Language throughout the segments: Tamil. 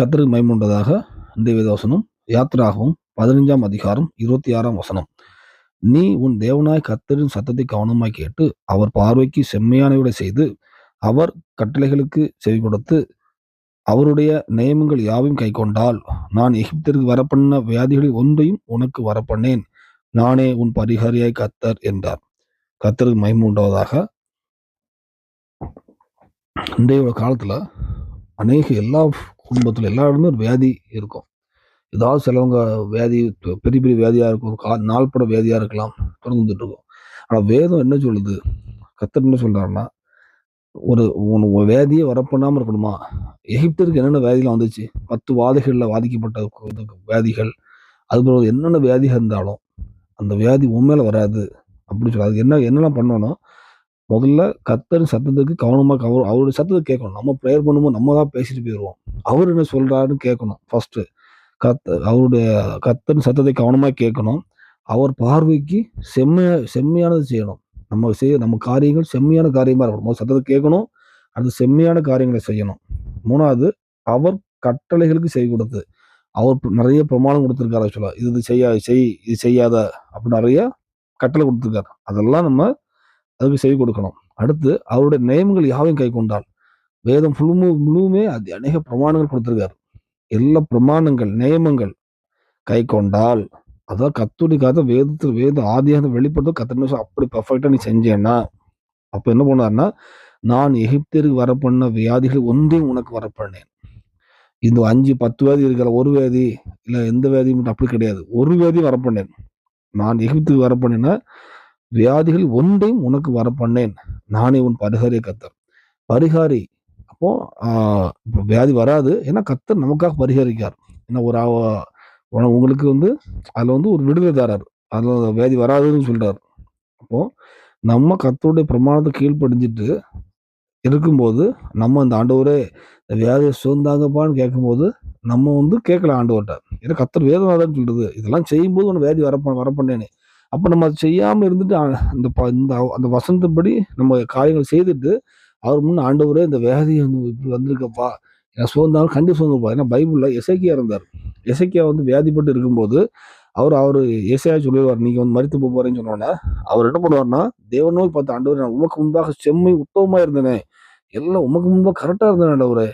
கத்தருக்கு மைமுண்டதாக இந்த வேதவசனம் யாத்திராகவும் பதினஞ்சாம் அதிகாரம் இருபத்தி ஆறாம் வசனம். நீ உன் தேவனாய் கத்தரின் சத்தத்தை கவனமாய் கேட்டு அவர் பார்வைக்கு செம்மையானவிட செய்து அவர் கட்டளைகளுக்கு செவி கொடுத்து அவருடைய நியமங்கள் யாவையும் கை கொண்டால் நான் எகிப்திற்கு வரப்பண்ண வியாதிகளில் ஒன்றையும் உனக்கு வரப்பண்ணேன். நானே உன் பரிகாரியாய் கத்தர் என்றார். கத்தருக்கு மகிமை இன்றைய காலத்தில் அநேக எல்லா குடும்பத்தில் எல்லா இடமே ஒரு வியாதி இருக்கும். ஏதாவது சிலவங்க வியாதி பெரிய பெரிய வியாதியாக இருக்கும். கா நாள்பட வியாதியாக இருக்கலாம். தொடர்ந்து இருக்கும். ஆனால் வேதம் என்ன சொல்லுது? கத்தர் என்ன சொல்கிறாருன்னா ஒரு உன் வியாதியே வரப்பண்ணாமல் இருக்கணுமா? எகிப்தருக்கு என்னென்ன வியாதிலாம் வந்துச்சு? பத்து வாதைகள்ல பாதிக்கப்பட்ட வியாதிகள். அதுபோல் என்னென்ன வியாதிகள் இருந்தாலும் அந்த வியாதி உண்மையில வராது. அப்படின்னு சொல்லி அதுக்கு என்ன என்னெல்லாம் பண்ணணும்? முதல்ல கத்தர் சத்தத்துக்கு கவனமாக கவர் அவருடைய சத்தத்தை கேட்கணும். நம்ம ப்ரேயர் பண்ணும்போது நம்ம தான் பேசிட்டு போயிடுவோம் அவர் என்ன சொல்கிறாருன்னு கேட்கணும் ஃபஸ்ட்டு கத்த அவருடைய கத்தன் சத்தத்தை கவனமாக கேட்கணும். அவர் பார்வைக்கு செம்மையா செம்மையானது செய்யணும். நம்ம செய்ய நம்ம காரியங்கள் செம்மையான காரியமாக இருக்கணும். முதல் சத்தத்தை கேட்கணும். அந்த செம்மையான காரியங்களை செய்யணும். மூணாவது அவர் கட்டளைகளுக்கு செய் கொடுத்து அவர் நிறைய பிரமாணம் கொடுத்துருக்காரு ஆக்சுவலாக இது இது செய்யா செய் இது செய்யாத அப்படி நிறைய கட்டளை கொடுத்துருக்காரு. அதெல்லாம் நம்ம அதுக்கு செய்து கொடுக்கணும். அடுத்து அவருடைய நியமங்கள் யாவையும் கை கொண்டால்? வேதம் முழு முழுமே அது அநேக பிரமாணங்கள் கொடுத்துருக்காரு. எல்லா பிரமாணங்கள் நியமங்கள் கை கொண்டால் அதான் கத்துடிக்காத வேதத்தில் வேத ஆதியாக வெளிப்படுத்த கத்தனை அப்படி பர்ஃபெக்டாக நீ செஞ்சேன்னா அப்போ என்ன பண்ணாருன்னா நான் எகிப்திற்கு வரப்பண்ண வியாதிகள் ஒன்றையும் உனக்கு வரப்பண்ணேன் இந்த அஞ்சு பத்து வியாதி இருக்கிற ஒரு வியாதி இல்லை எந்த வியாதியும் மட்டும் அப்படி கிடையாது. ஒரு வியாதி வரப்பண்ணேன் நான் எகிப்துக்கு வரப்பண்ணின வியாதிகள் ஒன்றையும் உனக்கு வரப்பண்ணேன். நானே உன் பரிகாரிய கத்தர் பரிகாரி அப்போ இப்போ வியாதி வராது. ஏன்னா கத்தர் நமக்காக பரிகரிக்கார். ஏன்னா ஒரு உங்களுக்கு வந்து அதில் வந்து ஒரு விடுதலை தரார். அதில் வியாதி வராதுன்னு சொல்றாரு. அப்போ நம்ம கத்தருடைய பிரமாணத்தை கீழ்ப்படிஞ்சிட்டு இருக்கும்போது நம்ம அந்த ஆண்டவரே இந்த வியாதியை சுகந்தாங்கப்பான்னு கேட்கும்போது நம்ம வந்து கேட்கல ஆண்டவர்கிட்ட ஏன்னா கத்தர் வேதனாதான் சொல்றது. இதெல்லாம் செய்யும்போது உனக்கு வியாதி வரப்ப வரப்பண்ணேனே. அப்போ நம்ம அதை செய்யாமல் இருந்துட்டு அந்த ப- இந்த அந்த வசந்தப்படி நம்ம காரியங்கள் செய்துட்டு அவர் முன்னே ஆண்டவரே இந்த வியாதி வந்து இப்படி வந்திருக்கப்பா. எனக்கு சுகந்தாலும் கண்டி சுகந்தப்பா ஏன்னா பைபிளில் இசைக்கியா இருந்தார். இசைக்கியா வந்து வியாதிப்பட்டு இருக்கும்போது அவர் அவர் ஏசையா சொல்லிடுவார் நீங்கள் வந்து மறித்து போகிறேன்னு சொன்னோன்னே அவர் என்ன பண்ணுவார்னா தேவனோய் பார்த்து ஆண்டவர் நான் உமக்கு முன்பாக செம்மை உத்தமமா இருந்தேனே. எல்லாம் உமக்கு முன்பாக கரெக்டாக இருந்தேன் ஆண்டவரே.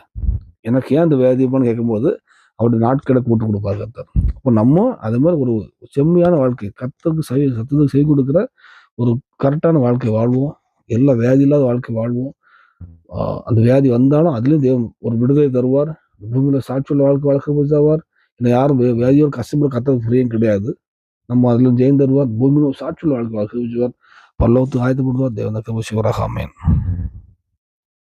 எனக்கு ஏன் அந்த வியாதிப்பான்னு கேட்கும்போது அவருடைய நாட்களை போட்டு கொடுப்பார் கத்தர் அப்போ நம்ம அது மாதிரி ஒரு செம்மையான வாழ்க்கை கத்தருக்கு செய் சத்தத்துக்கு செய் கொடுக்குற ஒரு கரெக்டான வாழ்க்கை வாழ்வோம். எல்லா வியாதி இல்லாத வாழ்க்கை வாழ்வோம். அந்த வியாதி வந்தாலும் அதுலேயும் தேவன் ஒரு விடுதலை தருவார். பூமியில் சாட்சியுள்ள வாழ்க்கை வழக்க போச்சாவார் இல்லை யாரும் வியாதியோட கஷ்டப்பட கத்தது ஃப்ரீயும் கிடையாது. நம்ம அதுல ஜெயம் தருவார். பூமியில் சாட்சியுள்ள வாழ்க்கை வழக்க வச்சுவார் பல்லவத்துக்கு ஆயத்தப்படுவார். தேவன் சிவராக ஆமேன்.